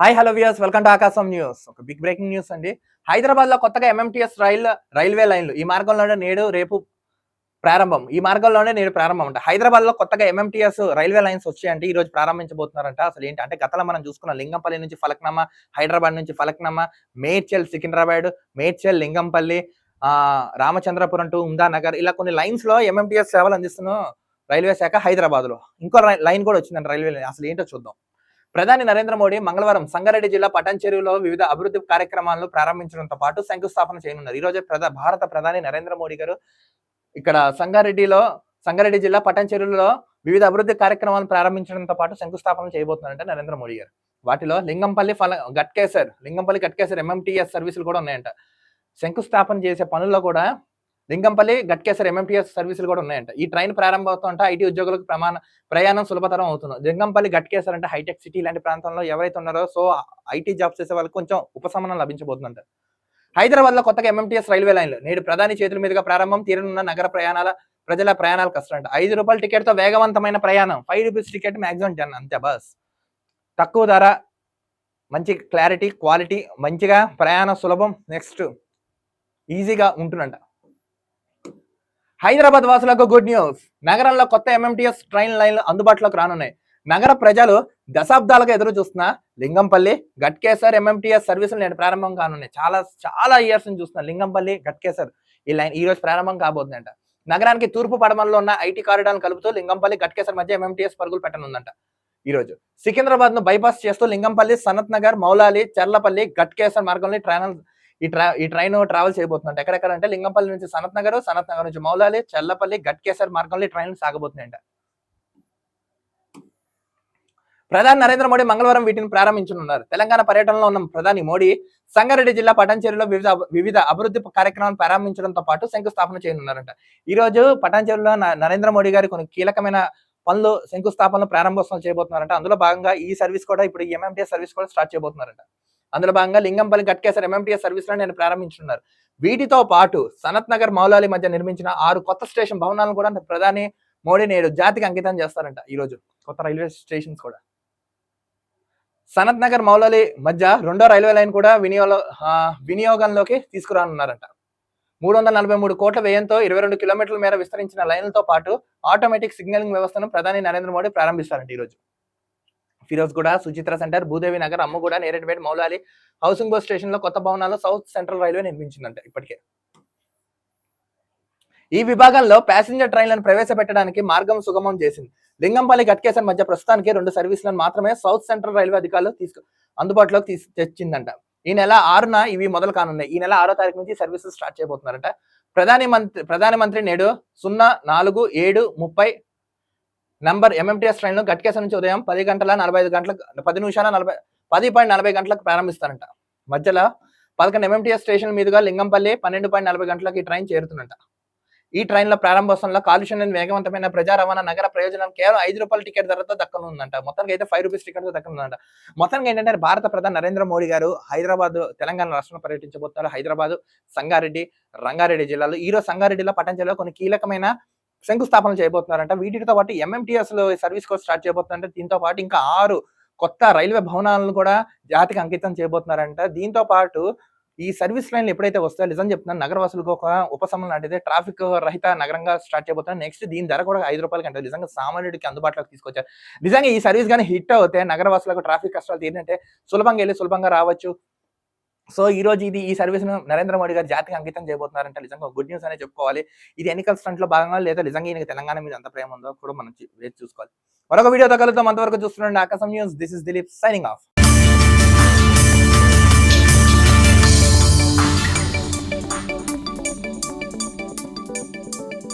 Hi hello viewers welcome to Aakasam news ఒక big breaking news అండి. హైదరాబాద్లో కొత్తగా ఎంఎంటీఎస్ రైల్ రైల్వే లైన్లు ఈ మార్గంలోనే నేడు రేపు ప్రారంభం. ఈ మార్గంలోనే నేడు ప్రారంభం అంట. హైదరాబాద్లో కొత్తగా ఎంఎంటీఎస్ రైల్వే లైన్స్ వచ్చాయంటే ఈ రోజు ప్రారంభించబోతున్నారంట. అసలు ఏంటి అంటే గతంలో మనం చూసుకున్న లింగంపల్లి నుంచి ఫలక్నామా హైదరాబాద్ నుంచి ఫలక్నామా మేడ్చల్ సికింద్రాబాద్ మేడ్చల్ లింగంపల్లి ఆ రామచంద్రపురం టు ఉందానగర్ ఇలా కొన్ని లైన్స్లో ఎంఎంటీఎస్ సేవలు అందిస్తున్న రైల్వే శాఖ హైదరాబాద్లో ఇంకో రై- లైన్ కూడా వచ్చిందండి రైల్వే లైన్. అసలు ఏంటో చూద్దాం. ప్రధాని నరేంద్ర మోడీ మంగళవారం సంగారెడ్డి జిల్లా పటాన్చెరువులో వివిధ అభివృద్ధి కార్యక్రమాలను ప్రారంభించడంతో పాటు శంకుస్థాపన చేయనున్నారు. ఈరోజు ప్రధా భారత ప్రధాని నరేంద్ర మోడీ గారు ఇక్కడ సంగారెడ్డిలో సంగారెడ్డి జిల్లా పటాన్చెరువులో వివిధ అభివృద్ధి కార్యక్రమాలను ప్రారంభించడంతో పాటు శంకుస్థాపన చేయబోతున్నారంటే నరేంద్ర మోడీ గారు. వాటిలో లింగంపల్లి ఫల గట్కేసర్ లింగంపల్లి గట్కేసర్ ఎంఎంటీఎస్ సర్వీసులు కూడా ఉన్నాయంట. శంకుస్థాపన చేసే పనుల్లో కూడా లింగంపల్లి గట్కేసర్ ఎంఎంటీఎస్ సర్వీసులు కూడా ఉన్నాయంట. ఈ ట్రైన్ ప్రారంభమవుతుంటే ఐటీ ఉద్యోగులకు ప్రమాణ ప్రయాణం సులభతరం అవుతుంది. లింగంపల్లి గట్కేసర్ అంటే హైటెక్ సిటీ లాంటి ప్రాంతంలో ఎవరైతే ఉన్నారో సో ఐటీ జాబ్స్ చేసే వాళ్ళకి కొంచెం ఉపశమనం లభించబోతుందంట. హైదరాబాద్లో కొత్తగా ఎంఎంటీఎస్ రైల్వే లైన్లు. నేడు ప్రధాని చేతుల మీదుగా ప్రారంభం తీరనున్న నగర ప్రయాణాల ప్రజల ప్రయాణాలు కష్టం ఐదు రూపాయల టికెట్తో వేగవంతమైన ప్రయాణం. ఫైవ్ రూపీస్ టికెట్ మాక్సిమం జన్ అంతే బస్. తక్కువ ధర మంచి క్లారిటీ క్వాలిటీ మంచిగా ప్రయాణం సులభం నెక్స్ట్ ఈజీగా ఉంటుందంట. హైదరాబాద్ వాసులకు గుడ్ న్యూస్. నగరంలో కొత్త ఎంఎంటీఎస్ ట్రైన్ లైన్లు అందుబాటులోకి రానున్నాయి. నగర ప్రజలు దశాబ్దాలుగా ఎదురు చూస్తున్న లింగంపల్లి గట్కేసర్ ఎంఎంటీఎస్ సర్వీసులు నేను ప్రారంభం కానున్నాయి. చాలా చాలా ఇయర్స్ నుంచి చూస్తున్నా లింగంపల్లి గట్కేసర్ ఈ లైన్ ఈ రోజు ప్రారంభం కాబోతుందంట. నగరానికి తూర్పు పడమల్లో ఉన్న ఐటీ కారిడార్ను కలుపుతూ లింగంపల్లి గట్కేసర్ మధ్య ఎంఎంటీఎస్ పరుగులు పెట్టనుందంట. ఈ రోజు సికింద్రాబాద్ను బైపాస్ చేస్తూ లింగంపల్లి సనత్ నగర్ మౌలాలి చర్లపల్లి గట్కేసర్ మార్గంలో ట్రైన్ ఈ ట్రా ఈ ట్రైన్ ట్రావెల్ చేయబోతుందంట ఎక్కడెక్కడ అంటే లింగంపల్లి నుంచి సనత్ నగర్ సనత్ నగర్ నుంచి మౌలాలి చల్లపల్లి గట్కేసర్ మార్గంలో ఈ ట్రైన్ సాగబోతున్నాయంట. ప్రధాని నరేంద్ర మోడీ మంగళవారం వీటిని ప్రారంభించనున్నారు. తెలంగాణ పర్యటనలో ఉన్న ప్రధాని మోడీ సంగారెడ్డి జిల్లా పటాన్చెరులో వివిధ వివిధ అభివృద్ధి కార్యక్రమాలను ప్రారంభించడంతో పాటు శంకుస్థాపన చేయనున్నారంట. ఈ రోజు పటాన్చెరులో నరేంద్ర మోడీ గారి కొన్ని కీలకమైన పనులు శంకుస్థాపనలు ప్రారంభోత్సవం చేయబోతున్నారంట. అందులో భాగంగా ఈ సర్వీస్ కూడా ఇప్పుడు ఎంఎంటీఎస్ సర్వీస్ కూడా స్టార్ట్ చేయబోతున్నారంట. అందులో భాగంగా లింగంపల్లి గట్కేసర్ ఎంఎంటీఎస్ సర్వీసులను నేను ప్రారంభించున్నారు. వీటితో పాటు సనత్ నగర్ మౌలాలి మధ్య నిర్మించిన ఆరు కొత్త స్టేషన్ భవనాలను కూడా ప్రధాని మోడీ నేడు జాతికి అంకితం చేస్తారంట ఈ రోజు. కొత్త రైల్వే స్టేషన్స్ కూడా. సనత్ నగర్ మౌలాలి మధ్య రెండో రైల్వే లైన్ కూడా వినియోగ వినియోగంలోకి తీసుకురానున్నారంట. మూడు వందల నలభై మూడు కోట్ల వ్యయంతో ఇరవై రెండు కిలోమీటర్ల మేర విస్తరించిన లైన్లతో పాటు ఆటోమేటిక్ సిగ్నలింగ్ వ్యవస్థను ప్రధాని నరేంద్ర మోడీ ప్రారంభిస్తారంట ఈరోజు Firozguda Suchitra centre Bhudevi Nagar Ammaguda Neredupeta Moulali housing board స్టేషన్లో కొత్త భవనాల్లో సౌత్ సెంట్రల్ రైల్వే నిర్మించిందంట ఇప్పటికే. ఈ విభాగంలో ప్యాసింజర్ ట్రైన్లను ప్రవేశపెట్టడానికి మార్గం సుగమం చేసింది. లింగంపల్లి గట్కేసర్ మధ్య ప్రస్తుతానికి రెండు సర్వీసులను మాత్రమే సౌత్ సెంట్రల్ రైల్వే అధికారులు తీసుకు అందుబాటులోకి తీసు తెచ్చిందంట. ఈ నెల ఆరున ఇవి మొదలు కానున్నాయి. ఈ నెల ఆరో తారీఖు నుంచి సర్వీసెస్ స్టార్ట్ చేయబోతున్నారంట. ప్రధాని మంత్రి ప్రధానమంత్రి నేడు సున్నా నాలుగు ఏడు ముప్పై నంబర్ ఎంఎంటీఎస్ ట్రైన్లు గట్కేసర్ నుంచి ఉదయం పది గంటల నలభై ఐదు గంటలకు పది నిమిషాల నలభై పది పాయింట్ నలభై గంటలకు ప్రారంభిస్తారంట. మధ్యలో పదకొండు ఎంఎంటీఎస్ స్టేషన్ మీదుగా లింగంపల్లి పన్నెండు పాయింట్ నలభై గంటలకు ఈ ట్రైన్ చేరుతుందంట. ఈ ట్రైన్ల ప్రారంభోత్సవంలో కాలుష్యం లేని వేగవంతమైన ప్రజా రవాణా నగర ప్రయోజనం కేవలం ఐదు రూపాయల టికెట్ ధరతో దక్కనుందంట. మొత్తానికి అయితే ఫైవ్ రూపీస్ టికెట్తో దక్కనుందంట. మొత్తానికి ఏంటంటే భారత ప్రధాని నరేంద్ర మోడీ గారు హైదరాబాద్ తెలంగాణ రాష్ట్రంలో పర్యటించబోతున్నారు. హైదరాబాద్ సంగారెడ్డి రంగారెడ్డి జిల్లాలో. ఈ రోజు సంగారెడ్డిలో పట్టణ కొన్ని కీలకమైన శంకుస్థాపన చేయబోతున్నారంట. వీటితో పాటు ఎంఎంటీఎస్లో సర్వీస్ కూడా స్టార్ట్ చేయబోతున్నారంటే. దీంతో పాటు ఇంకా ఆరు కొత్త రైల్వే భవనాలను కూడా జాతికి అంకితం చేయబోతున్నారంట. దీంతో పాటు ఈ సర్వీస్ లైన్లు ఎప్పుడైతే వస్తాయో నిజం చెప్తున్నాను నగరవాసులకు ఒక ఉపశమనం లాంటిది. ట్రాఫిక్ రహిత నగరంగా స్టార్ట్ చేయబోతున్నారు నెక్స్ట్ దీని ధర కూడా ఐదు రూపాయలకి అంటే నిజంగా సామాన్యుడికి అందుబాటులోకి తీసుకొచ్చారు. నిజంగా ఈ సర్వీస్ కానీ హిట్ అవుతే నగరవాసులకు ట్రాఫిక్ కష్టాలు తీరినంటే సులభంగా వెళ్ళి సులభంగా రావచ్చు. సో ఈ రోజు ఇది ఈ సర్వీస్ను నరేంద్ర మోడీ గారు జాతికి అంకితం చేయబోతున్నారంటే నిజంగా గుడ్ న్యూస్ అనే చెప్పుకోవాలి. ఇది ఎన్నికల స్టంట్లో భాగంగా లేదా నిజంగా ఈయనకి తెలంగాణ మీద ఎంత ప్రేమ ఉందో కూడా మనం వేసి వేచి చూసుకోవాలి. మరొక వీడియోతో కలుద్దాం అంతవరకు చూస్తుండండి Aakasam news. This is Dilip signing off.